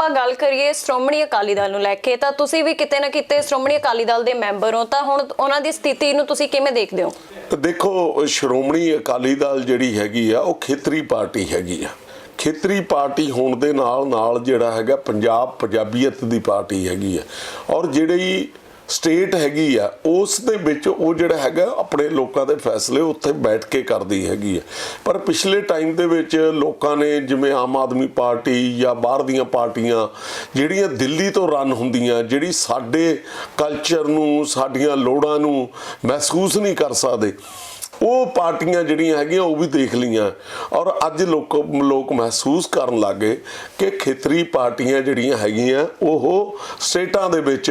ਆਪਾਂ ਗੱਲ ਕਰੀਏ ਸ਼੍ਰੋਮਣੀ ਅਕਾਲੀ ਦਲ ਨੂੰ ਲੈ ਕੇ, ਤਾਂ ਤੁਸੀਂ ਵੀ ਕਿਤੇ ਨਾ ਕਿਤੇ ਸ਼੍ਰੋਮਣੀ ਅਕਾਲੀ ਦਲ ਦੇ ਮੈਂਬਰ ਹੋ, ਤਾਂ ਹੁਣ ਉਹਨਾਂ ਦੀ ਸਥਿਤੀ ਨੂੰ ਤੁਸੀਂ ਕਿਵੇਂ ਦੇਖਦੇ ਹੋ? ਦੇਖੋ, ਸ਼੍ਰੋਮਣੀ ਅਕਾਲੀ ਦਲ ਜਿਹੜੀ ਹੈਗੀ ਆ, ਉਹ ਖੇਤਰੀ ਪਾਰਟੀ ਹੈਗੀ ਆ। ਖੇਤਰੀ ਪਾਰਟੀ ਹੋਣ ਦੇ ਨਾਲ ਨਾਲ ਜਿਹੜਾ ਹੈਗਾ, ਪੰਜਾਬ ਪੰਜਾਬੀਅਤ ਦੀ ਪਾਰਟੀ ਹੈਗੀ ਆ। ਔਰ ਜਿਹੜੀ ਸਟੇਟ ਹੈਗੀ ਆ, ਉਸ ਦੇ ਵਿੱਚ ਉਹ ਜਿਹੜਾ ਹੈਗਾ, ਆਪਣੇ ਲੋਕਾਂ ਦੇ ਫੈਸਲੇ ਉੱਥੇ ਬੈਠ ਕੇ ਕਰਦੀ ਹੈਗੀ ਆ। ਪਰ ਪਿਛਲੇ ਟਾਈਮ ਦੇ ਵਿੱਚ ਲੋਕਾਂ ਨੇ ਜਿਵੇਂ ਆਮ ਆਦਮੀ ਪਾਰਟੀ ਜਾਂ ਬਾਹਰ ਦੀਆਂ ਪਾਰਟੀਆਂ, ਜਿਹੜੀਆਂ ਦਿੱਲੀ ਤੋਂ ਰਨ ਹੁੰਦੀਆਂ, ਜਿਹੜੀ ਸਾਡੇ ਕਲਚਰ ਨੂੰ, ਸਾਡੀਆਂ ਲੋੜਾਂ ਨੂੰ ਮਹਿਸੂਸ ਨਹੀਂ ਕਰ ਸਕਦੇ ਉਹ ਪਾਰਟੀਆਂ ਜਿਹੜੀਆਂ ਹੈਗੀਆਂ ਉਹ ਵੀ ਦੇਖ ਲਈਆਂ। ਔਰ ਅੱਜ ਲੋਕ ਲੋਕ ਮਹਿਸੂਸ ਕਰਨ ਲੱਗੇ ਕਿ ਖੇਤਰੀ ਪਾਰਟੀਆਂ ਜਿਹੜੀਆਂ ਹੈਗੀਆਂ, ਉਹ ਸਟੇਟਾਂ ਦੇ ਵਿੱਚ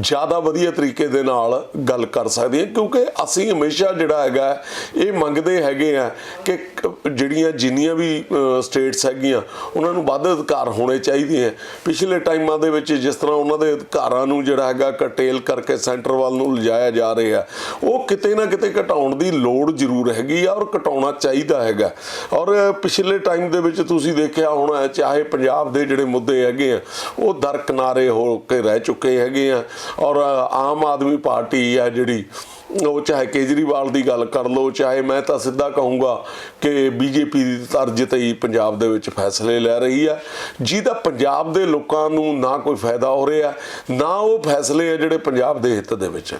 ਜ਼ਿਆਦਾ ਵਧੀਆ ਤਰੀਕੇ ਦੇ ਨਾਲ ਗੱਲ ਕਰ ਸਕਦੀਆਂ। ਕਿਉਂਕਿ ਅਸੀਂ ਹਮੇਸ਼ਾ ਜਿਹੜਾ ਹੈਗਾ, ਇਹ ਮੰਗਦੇ ਹੈਗੇ ਆ ਕਿ ਜਿਹੜੀਆਂ ਜਿੰਨੀਆਂ ਵੀ ਸਟੇਟਸ ਹੈਗੀਆਂ, ਉਹਨਾਂ ਨੂੰ ਵੱਧ ਅਧਿਕਾਰ ਹੋਣੇ ਚਾਹੀਦੇ ਆ। ਪਿਛਲੇ ਟਾਈਮਾਂ ਦੇ ਵਿੱਚ ਜਿਸ ਤਰ੍ਹਾਂ ਉਹਨਾਂ ਦੇ ਅਧਿਕਾਰਾਂ ਨੂੰ ਜਿਹੜਾ ਹੈਗਾ ਕਟੇਲ ਕਰਕੇ ਸੈਂਟਰ ਵੱਲ ਨੂੰ ਲਿਜਾਇਆ ਜਾ ਰਿਹਾ, ਉਹ ਕਿਤੇ ਨਾ ਕਿਤੇ ਘਟਾਉਣ ਦੀ ਲੋੜ ਜ਼ਰੂਰ ਹੈਗੀ ਆ ਔਰ ਘਟਾਉਣਾ ਚਾਹੀਦਾ ਹੈਗਾ। ਔਰ ਪਿਛਲੇ ਟਾਈਮ ਦੇ ਵਿੱਚ ਤੁਸੀਂ ਦੇਖਿਆ ਹੋਣਾ, ਚਾਹੇ ਪੰਜਾਬ ਦੇ ਜਿਹੜੇ ਮੁੱਦੇ ਹੈਗੇ ਆ, ਉਹ ਦਰਕਿਨਾਰੇ ਹੋ ਕੇ ਰਹਿ ਚੁੱਕੇ ਹੈਗੇ ਆ। ਔਰ ਆਮ ਆਦਮੀ ਪਾਰਟੀ ਆ ਜਿਹੜੀ, ਉਹ ਚਾਹੇ ਕੇਜਰੀਵਾਲ ਦੀ ਗੱਲ ਕਰ ਲਓ, ਚਾਹੇ ਮੈਂ ਤਾਂ ਸਿੱਧਾ ਕਹੂੰਗਾ ਕਿ ਬੀਜੇਪੀ ਦੀ ਤਰਜ ਤੇ ਹੀ ਪੰਜਾਬ ਦੇ ਵਿੱਚ ਫੈਸਲੇ ਲੈ ਰਹੀ ਆ। ਜਿਹਦਾ ਪੰਜਾਬ ਦੇ ਲੋਕਾਂ ਨੂੰ ਨਾ ਕੋਈ ਫਾਇਦਾ ਹੋ ਰਿਹਾ, ਨਾ ਉਹ ਫੈਸਲੇ ਆ ਜਿਹੜੇ ਪੰਜਾਬ ਦੇ ਹਿੱਤ ਦੇ ਵਿੱਚ।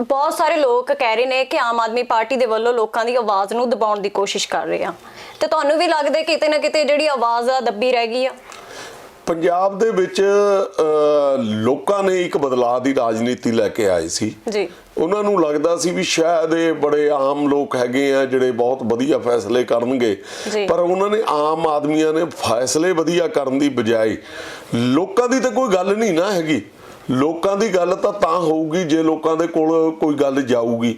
ਬਹੁਤ ਸਾਰੇ ਲੋਕ ਕਹਿ ਰਹੇ ਨੇ ਕਿ ਆਮ ਆਦਮੀ ਪਾਰਟੀ ਦੇ ਵੱਲੋਂ ਲੋਕਾਂ ਦੀ ਆਵਾਜ਼ ਨੂੰ ਦਬਾਉਣ ਦੀ ਕੋਸ਼ਿਸ਼ ਕਰ ਰਹੇ ਆ। ਤੇ ਤੁਹਾਨੂੰ ਵੀ ਲੱਗਦਾ ਕਿਤੇ ਨਾ ਕਿਤੇ ਜਿਹੜੀ ਆਵਾਜ਼ ਆ ਦੱਬੀ ਰਹਿ ਗਈ ਆ? ਪੰਜਾਬ ਦੇ ਵਿੱਚ ਲੋਕਾਂ ਨੇ ਇੱਕ ਬਦਲਾਅ ਦੀ ਰਾਜਨੀਤੀ ਲੈ ਕੇ ਆਏ ਸੀ। ਜੀ। ਉਹਨਾਂ ਨੂੰ ਲੱਗਦਾ ਸੀ ਵੀ ਸ਼ਾਇਦ ਇਹ ਬੜੇ ਆਮ ਲੋਕ ਹੈਗੇ ਆ ਜਿਹੜੇ ਬਹੁਤ ਵਧੀਆ ਫੈਸਲੇ ਕਰਨਗੇ। ਪਰ ਉਹਨਾਂ ਨੇ ਆਮ ਆਦਮੀਆਂ ਨੇ ਫੈਸਲੇ ਵਧੀਆ ਕਰਨ ਦੀ ਬਜਾਏ ਲੋਕਾਂ ਦੀ ਤਾਂ ਕੋਈ ਗੱਲ ਨਹੀਂ ਨਾ ਹੈਗੀ। ਲੋਕਾਂ ਦੀ ਗੱਲ ਤਾਂ ਤਾਂ ਹੋਊਗੀ ਜੇ ਲੋਕਾਂ ਦੇ ਕੋਲ ਕੋਈ ਗੱਲ ਜਾਊਗੀ।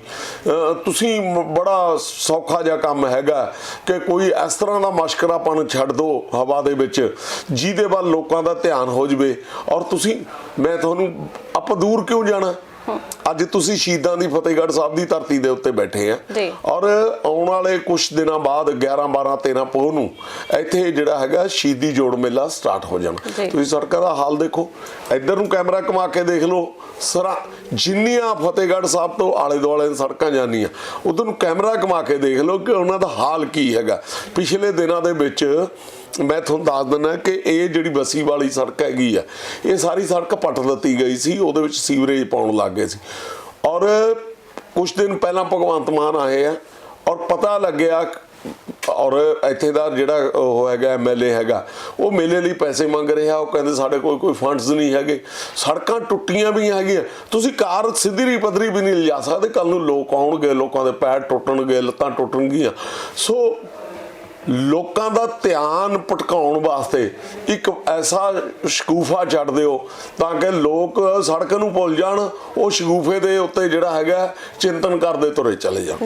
ਤੁਸੀਂ ਬੜਾ ਸੌਖਾ ਜਿਹਾ ਕੰਮ ਹੈਗਾ ਕਿ ਕੋਈ ਇਸ ਤਰ੍ਹਾਂ ਦਾ ਮਸ਼ਕਰਾਪਨ ਛੱਡ ਦਿਓ ਹਵਾ ਦੇ ਵਿੱਚ, ਜਿਹਦੇ ਵੱਲ ਲੋਕਾਂ ਦਾ ਧਿਆਨ ਹੋ ਜਵੇ। ਔਰ ਤੁਸੀਂ, ਮੈਂ ਤੁਹਾਨੂੰ, ਆਪਾਂ ਦੂਰ ਕਿਉਂ ਜਾਣਾ? ਅੱਜ ਤੁਸੀਂ ਸ਼ਹੀਦਾਂ ਦੀ ਫਤਿਹਗੜ੍ਹ ਸਾਹਿਬ ਦੀ ਧਰਤੀ ਦੇ ਉੱਤੇ ਬੈਠੇ ਆ। ਔਰ ਆਉਣ ਵਾਲੇ ਕੁਝ ਦਿਨਾਂ ਬਾਅਦ 11 12 13 ਪੋਹ ਨੂੰ ਇੱਥੇ ਜਿਹੜਾ ਹੈਗਾ ਸ਼ਹੀਦੀ ਜੋੜ ਮੇਲਾ ਸਟਾਰਟ ਹੋ ਜਾਣਾ। ਤੁਸੀਂ ਸੜਕਾਂ ਦਾ ਹਾਲ ਦੇਖੋ। ਇੱਧਰ ਨੂੰ ਕੈਮਰਾ ਘੁਮਾ ਕੇ ਦੇਖ ਲਓ। ਸਰਾ ਜਿੰਨੀਆਂ ਫਤਿਹਗੜ੍ਹ ਸਾਹਿਬ ਤੋਂ ਆਲੇ ਦੁਆਲੇ ਸੜਕਾਂ ਜਾਂਦੀਆਂ ਉਧਰ ਨੂੰ ਕੈਮਰਾ ਘੁਮਾ ਕੇ ਦੇਖ ਲਓ ਕਿ ਉਹਨਾਂ ਦਾ ਹਾਲ ਕੀ ਹੈਗਾ। ਪਿਛਲੇ ਦਿਨਾਂ ਦੇ ਵਿੱਚ ਮੈਂ ਤੁਹਾਨੂੰ ਦੱਸ ਦਿੰਦਾ ਕਿ ਇਹ ਜਿਹੜੀ ਬਸੀ ਵਾਲੀ ਸੜਕ ਹੈਗੀ ਆ, ਇਹ ਸਾਰੀ ਸੜਕ ਪੱਟ ਦਿੱਤੀ ਗਈ ਸੀ, ਉਹਦੇ ਵਿੱਚ ਸੀਵਰੇਜ ਪਾਉਣ ਲੱਗ ਗਏ ਸੀ। ਔਰ ਕੁਝ ਦਿਨ ਪਹਿਲਾਂ ਭਗਵੰਤ ਮਾਨ ਆਏ ਆ, ਔਰ ਪਤਾ ਲੱਗਿਆ ਔਰ ਇੱਥੇ ਦਾ ਜਿਹੜਾ ਉਹ ਹੈਗਾ ਐਮਐਲਏ ਹੈਗਾ, ਉਹ ਮੇਲੇ ਲਈ ਪੈਸੇ ਮੰਗ ਰਿਹਾ, ਉਹ ਕਹਿੰਦੇ ਸਾਡੇ ਕੋਲ ਕੋਈ ਫੰਡਸ ਨਹੀਂ ਹੈਗੇ, ਸੜਕਾਂ ਟੁੱਟੀਆਂ ਵੀ ਹੈਗੀਆਂ, ਤੁਸੀਂ ਕਾਰ ਸਿੱਧੀ ਪੱਧਰੀ ਵੀ ਨਹੀਂ ਲਿਜਾ ਸਕਦੇ ਕੱਲ ਨੂੰ ਲੋਕ ਆਉਣਗੇ, ਲੋਕਾਂ ਦੇ ਪੈਰ ਟੁੱਟਣਗੇ, ਲੱਤਾਂ ਟੁੱਟਣਗੀਆਂ। ਸੋ ਲੋਕਾਂ ਦਾ ਧਿਆਨ ਭਟਕਾਉਣ ਵਾਸਤੇ ਇੱਕ ਐਸਾ ਸ਼ਕੂਫਾ ਛੱਡ ਦਿਓ ਤਾਂ ਕਿ ਲੋਕ ਸੜਕ ਨੂੰ ਭੁੱਲ ਜਾਣ, ਉਹ ਸ਼ਕੂਫੇ ਦੇ ਉੱਤੇ ਜਿਹੜਾ ਹੈਗਾ, ਚਿੰਤਨ ਕਰਦੇ ਤੁਰੇ ਚਲੇ ਜਾਣ।